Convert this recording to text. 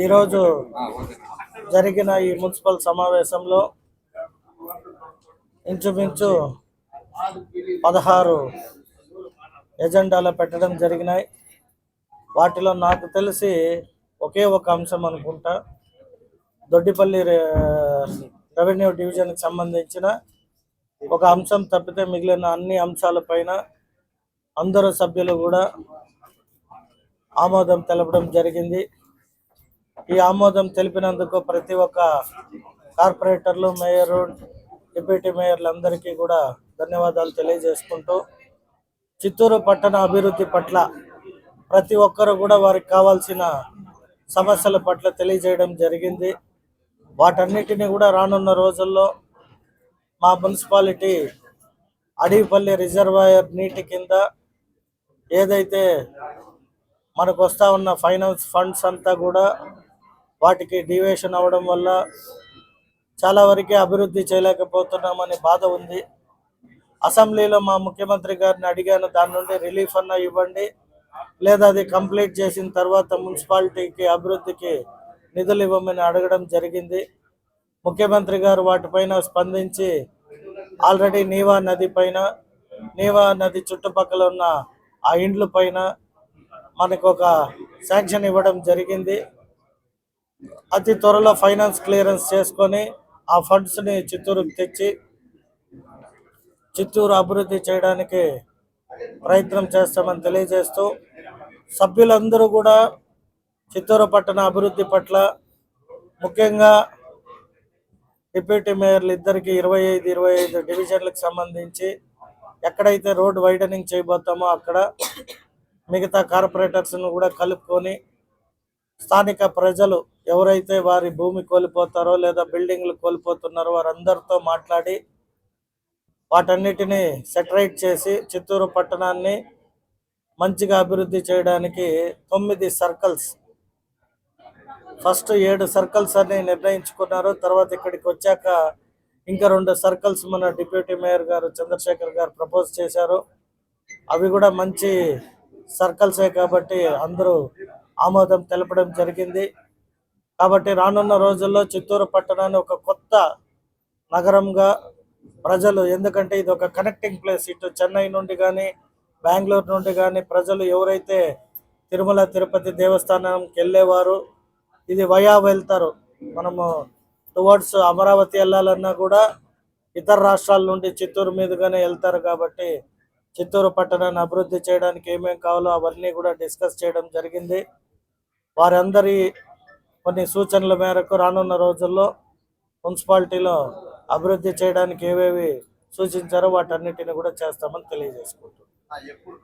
ఈరోజు జరిగిన ఈ మున్సిపల్ సమావేశంలో ఇంచుమించు పదహారు ఎజెండాలు పెట్టడం జరిగినాయి. వాటిలో నాకు తెలిసి ఒకే ఒక అంశం అనుకుంటా. దొడ్డిపల్లి రెవెన్యూ డివిజన్కి సంబంధించిన ఒక అంశం తప్పితే మిగిలిన అన్ని అంశాలపైన అందరు సభ్యులు కూడా ఆమోదం తెలపడం జరిగింది. ఈ ఆమోదం తెలిపినందుకు ప్రతి ఒక్క కార్పొరేటర్లు మేయరు డిప్యూటీ మేయర్లందరికీ కూడా ధన్యవాదాలు తెలియజేసుకుంటూ చిత్తూరు పట్టణ అభివృద్ధి పట్ల ప్రతి ఒక్కరు కూడా వారికి కావాల్సిన సమస్యల పట్ల తెలియజేయడం జరిగింది. వాటన్నిటిని కూడా రానున్న రోజుల్లో మా మున్సిపాలిటీ అడవిపల్లి రిజర్వాయర్ నీటి కింద ఏదైతే మనకు వస్తూ ఉన్న ఫైనాన్స్ ఫండ్స్ అంతా కూడా వాటికి డివేషన్ అవ్వడం వల్ల చాలా వరకు అభివృద్ధి చేయలేకపోతున్నామని బాధ ఉంది. అసెంబ్లీలో మా ముఖ్యమంత్రి గారిని అడిగాను దాని నుండి రిలీఫ్ అన్న ఇవ్వండి. లేదా అది కంప్లీట్ చేసిన తర్వాత మున్సిపాలిటీకి అభివృద్ధికి నిధులు ఇవ్వమని అడగడం జరిగింది. ముఖ్యమంత్రి గారు వాటిపైన స్పందించి ఆల్రెడీ నీవా నది పైన నీవా నది చుట్టుపక్కల ఉన్న ఆ ఇండ్ల పైన మనకు ఒక శాంక్షన్ ఇవ్వడం జరిగింది. అతి త్వరలో ఫైనాన్స్ క్లియరెన్స్ చేసుకొని ఆ ఫండ్స్ని చిత్తూరుకు తెచ్చి చిత్తూరు అభివృద్ధి చేయడానికి ప్రయత్నం చేస్తామని తెలియజేస్తూ సభ్యులందరూ కూడా చిత్తూరు పట్టణ అభివృద్ధి పట్ల ముఖ్యంగా డిప్యూటీ మేయర్లు ఇద్దరికి ఇరవై ఐదు ఇరవై ఐదు డివిజన్లకు సంబంధించి ఎక్కడైతే రోడ్ వైడనింగ్ చేయబోతామో అక్కడ మిగతా కార్పొరేటర్స్ను కూడా కలుపుకొని స్థానిక ప్రజలు ఎవరైతే వారి భూమి కోల్పోతారో లేదా బిల్డింగ్లు కోల్పోతున్నారో వారందరితో మాట్లాడి వాటన్నిటిని సెటరైట్ చేసి చిత్తూరు పట్టణాన్ని మంచిగా అభివృద్ధి చేయడానికి తొమ్మిది సర్కిల్స్ ఫస్ట్ ఏడు సర్కిల్స్ అని నిర్ణయించుకున్నారు. తర్వాత ఇక్కడికి వచ్చాక ఇంకా రెండు సర్కిల్స్ మన డిప్యూటీ మేయర్ గారు చంద్రశేఖర్ గారు ప్రపోజ్ చేశారు. అవి కూడా మంచి సర్కల్సే కాబట్టి అందరూ ఆమోదం తెలపడం జరిగింది. కాబట్టి రానున్న రోజుల్లో చిత్తూరు పట్టణాన్ని ఒక కొత్త నగరంగా ప్రజలు ఎందుకంటే ఇది ఒక కనెక్టింగ్ ప్లేస్ ఇటు చెన్నై నుండి కానీ బెంగళూరు నుండి కానీ ప్రజలు ఎవరైతే తిరుమల తిరుపతి దేవస్థానంకి వెళ్ళేవారు ఇది వయా వెళ్తారు. మనము టువర్డ్స్ అమరావతి వెళ్ళాలన్నా కూడా ఇతర రాష్ట్రాల నుండి చిత్తూరు మీదుగానే వెళ్తారు కాబట్టి చిత్తూరు పట్టణాన్ని అభివృద్ధి చేయడానికి ఏమేమి కావాలో అవన్నీ కూడా డిస్కస్ చేయడం జరిగింది. వారందరి కొన్ని సూచనల మేరకు రానున్న రోజుల్లో మున్సిపాలిటీలో అభివృద్ధి చేయడానికి ఏవేవి సూచించారో వాటన్నిటిని కూడా చేస్తామని తెలియజేసుకుంటున్నాం.